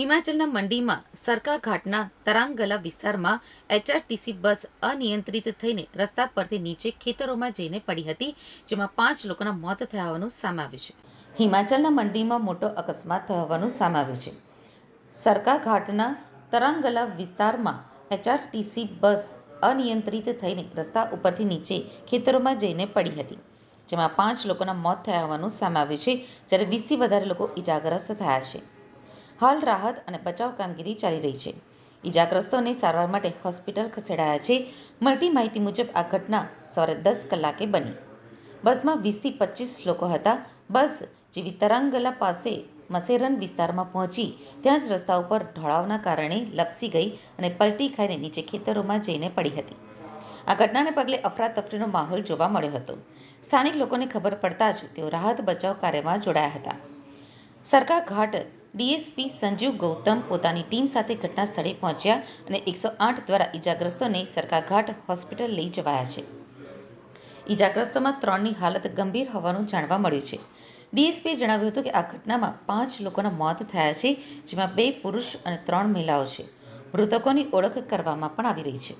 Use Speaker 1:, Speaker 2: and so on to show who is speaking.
Speaker 1: હિમાચલના મંડીમાં સરકાઘાટના તરાંગલા વિસ્તારમાં એચઆરટીસી બસ અનિયંત્રિત થઈને રસ્તા પરથી નીચે ખેતરોમાં જઈને પડી હતી જેમાં પાંચ લોકોના મોત થયા હોવાનું સામે આવ્યું છે
Speaker 2: હિમાચલના મંડીમાં મોટો અકસ્માત થયો હોવાનું સામે આવ્યું છે સરકાઘાટના તરાંગલા વિસ્તારમાં એચઆરટીસી બસ અનિયંત્રિત થઈને રસ્તા ઉપરથી નીચે ખેતરોમાં જઈને પડી હતી જેમાં પાંચ લોકોના મોત થયા હોવાનું સામે આવ્યું છે જ્યારે વીસથી વધારે લોકો ઈજાગ્રસ્ત થયા છે હાલ રાહત અને બચાવ કામગીરી ચાલી રહી છે ઇજાગ્રસ્તોને સારવાર માટે હોસ્પિટલ ખસેડાયા છે મળતી માહિતી મુજબ આ ઘટના સવારે દસ કલાકે બની બસમાં વીસથી પચીસ લોકો હતા બસ જેવી તરંગલા પાસે મસેરન વિસ્તારમાં પહોંચી ત્યાં જ રસ્તા ઉપર ઢોળાવના કારણે લપસી ગઈ અને પલટી ખાઈને નીચે ખેતરોમાં જઈને પડી હતી આ ઘટનાને પગલે અફરાતફરીનો માહોલ જોવા મળ્યો હતો સ્થાનિક લોકોને ખબર પડતા જ તેઓ રાહત બચાવ કાર્યમાં જોડાયા હતા સરકાર ઘાટ ડીએસપી સંજીવ ગૌતમ પોતાની ટીમ સાથે ઘટના સ્થળે પહોંચ્યા અને એકસો આઠ દ્વારા ઈજાગ્રસ્તોને સરકાઘાટ હોસ્પિટલ લઈ જવાયા છે ઈજાગ્રસ્તોમાં ત્રણની હાલત ગંભીર હોવાનું જાણવા મળ્યું છે ડીએસપીએ જણાવ્યું હતું કે આ ઘટનામાં પાંચ લોકોના મોત થયા છે જેમાં બે પુરુષ અને ત્રણ મહિલાઓ છે મૃતકોની ઓળખ કરવામાં પણ આવી રહી છે